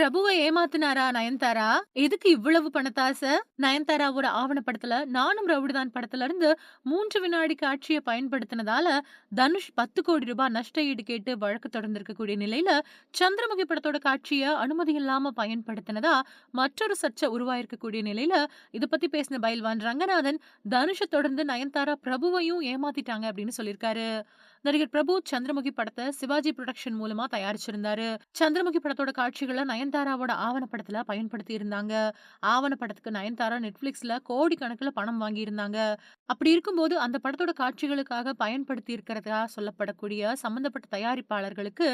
பிரபுவ ஏமாத்துனாரா நயன்தாரா? எதுக்கு இவ்வளவு பணத்தாசை? நயன்தாராவோட ஆவணப்படத்துல நானும் ரவுடிதான் படத்துல இருந்து மூன்று வினாடி காட்சிய பயன்படுத்தினதால, தனுஷ் 10 கோடி ரூபாய் நஷ்ட ஈடு கேட்டு வழக்கு தொடர்ந்திருக்கக்கூடிய நிலையில, சந்திரமுகி படத்தோட காட்சிய அனுமதி இல்லாம பயன்படுத்தினதா மற்றொரு சர்ச்சை உருவாயிருக்கக்கூடிய நிலையில, இத பத்தி பேசின பைல்வான் ரங்கநாதன், தனுஷ தொடர்ந்து நயன்தாரா பிரபுவையும் ஏமாத்திட்டாங்க அப்படின்னு சொல்லியிருக்காரு. நடிகர் பிரபு சந்திரமுகி படத்தை சிவாஜி ப்ரொடக்ஷன் மூலமா தயாரிச்சிருந்தாரு. சந்திரமுகி படத்தோட காட்சிகளை நயன்தாராவோட ஆவணப்படத்துல பயன்படுத்தி இருந்தாங்க. ஆவணப்படத்துக்கு நயன்தாரா Netflixல கோடிக்கணக்குல பணம் வாங்கியிருந்தாங்க. அப்படி இருக்கும்போது அந்த படத்தோட காட்சிகளுக்காக பயன்படுத்தி இருக்கிறதா சொல்லப்படக்கூடிய சம்பந்தப்பட்ட தயாரிப்பாளர்களுக்கு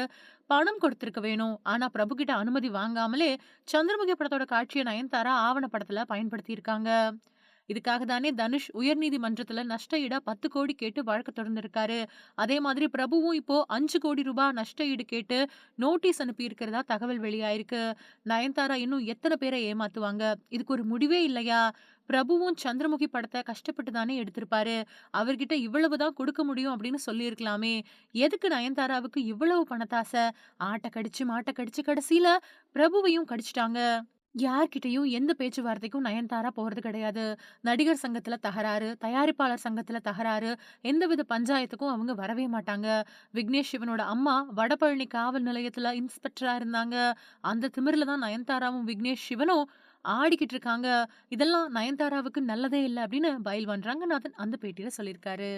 பணம் கொடுத்திருக்க வேணும். ஆனா பிரபு கிட்ட அனுமதி வாங்காமலே சந்திரமுகி படத்தோட காட்சியை நயன்தாரா ஆவணப்படத்துல பயன்படுத்தி இருக்காங்க. இதுக்காக தானே தனுஷ் உயர்நீதிமன்றத்துல நஷ்ட ஈடா 10 கோடி கேட்டு வழக்கு தொடர்ந்திருக்காரு. அதே மாதிரி பிரபுவும் இப்போ அஞ்சு கோடி ரூபாய் நஷ்ட ஈடு கேட்டு நோட்டீஸ் அனுப்பி இருக்கிறதா தகவல் வெளியாயிருக்கு. நயன்தாரா இன்னும் எத்தனை பேரை ஏமாத்துவாங்க? இதுக்கு ஒரு முடிவே இல்லையா? பிரபுவும் சந்திரமுகி படத்தை கஷ்டப்பட்டு தானே எடுத்திருப்பாரு. அவர்கிட்ட இவ்வளவு தான் கொடுக்க முடியும் அப்படின்னு சொல்லியிருக்கலாமே. எதுக்கு நயன்தாராவுக்கு இவ்வளவு பணத்தாசை? ஆட்டை கடிச்சு, மாட்டை கடிச்சு கடைசியில பிரபுவையும் கடிச்சுட்டாங்க. யார்கிட்டயும் எந்த பேச்சுவார்த்தைக்கும் நயன்தாரா போறது கிடையாது. நடிகர் சங்கத்துல தகராறு, தயாரிப்பாளர் சங்கத்துல தகராறு, எந்தவித பஞ்சாயத்துக்கும் அவங்க வரவே மாட்டாங்க. விக்னேஷ் சிவனோட அம்மா வடபழனி காவல் நிலையத்துல இன்ஸ்பெக்டரா இருந்தாங்க. அந்த திமிரில் தான் நயன்தாராவும், விக்னேஷ் சிவனும் ஆடிக்கிட்டு இருக்காங்க. இதெல்லாம் நயன்தாராவுக்கு நல்லதே இல்லை அப்படின்னு பயில்வான் ரங்கநாதன் அந்த பேட்டியில சொல்லியிருக்காரு.